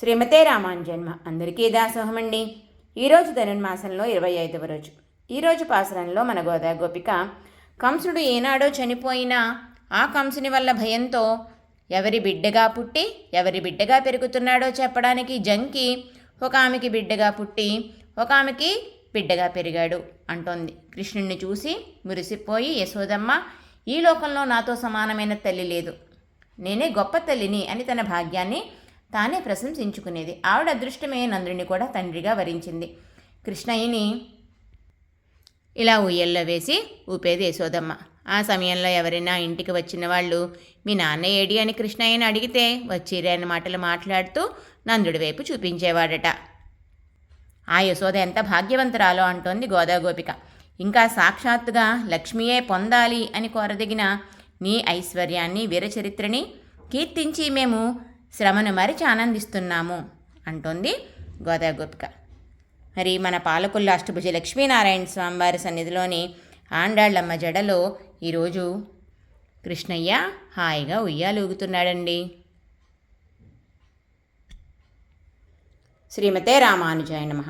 శ్రీమతే రామాంజన్మ అందరికీ దాసోహమండి ఈరోజు ధనుర్మాసంలో ఇరవై ఐదవ రోజు. ఈరోజు పాసరంలో మన గోదా గోపిక కంసుడు ఏనాడో చనిపోయినా ఆ కంసుని వల్ల భయంతో ఎవరి బిడ్డగా పుట్టి ఎవరి బిడ్డగా పెరుగుతున్నాడో చెప్పడానికి జంకి ఒక ఆమెకి బిడ్డగా పుట్టి ఒక ఆమెకి బిడ్డగా పెరిగాడు అంటోంది. కృష్ణుణ్ణి చూసి మురిసిపోయి యశోదమ్మ ఈ లోకంలో నాతో సమానమైన తల్లి లేదు. నేనే గొప్ప తల్లిని అని తన భాగ్యాన్ని తానే ప్రశంసించుకునేది. ఆవిడ అదృష్టమే నందుని కూడా తండ్రిగా వరించింది. కృష్ణయ్యని ఇలా ఉయ్యల్లో వేసి ఊపేది యశోదమ్మ. ఆ సమయంలో ఎవరైనా ఇంటికి వచ్చిన వాళ్ళు మీ నాన్న ఏడి? అని కృష్ణయ్యని అడిగితే వచ్చిరే అనే మాటలు మాట్లాడుతూ నందుడి వైపు చూపించేవాడట. ఆ యశోద ఎంత భాగ్యవంతురాలో అంటోంది గోదాగోపిక. ఇంకా సాక్షాత్తుగా లక్ష్మియే పొందాలి అని కోరదగిన నీ ఐశ్వర్యాన్ని వీరచరిత్రని కీర్తించి మేము శ్రమను మరిచి ఆనందిస్తున్నాము అంటోంది గోదాగోపిక మరి మన పాలకుల్లో అష్టభుజ లక్ష్మీనారాయణ స్వామివారి సన్నిధిలోని ఆండాళ్ళమ్మ జడలో ఈరోజు కృష్ణయ్య హాయిగా ఉయ్యాలూగుతున్నాడండి శ్రీమతే రామానుజాయ నమః.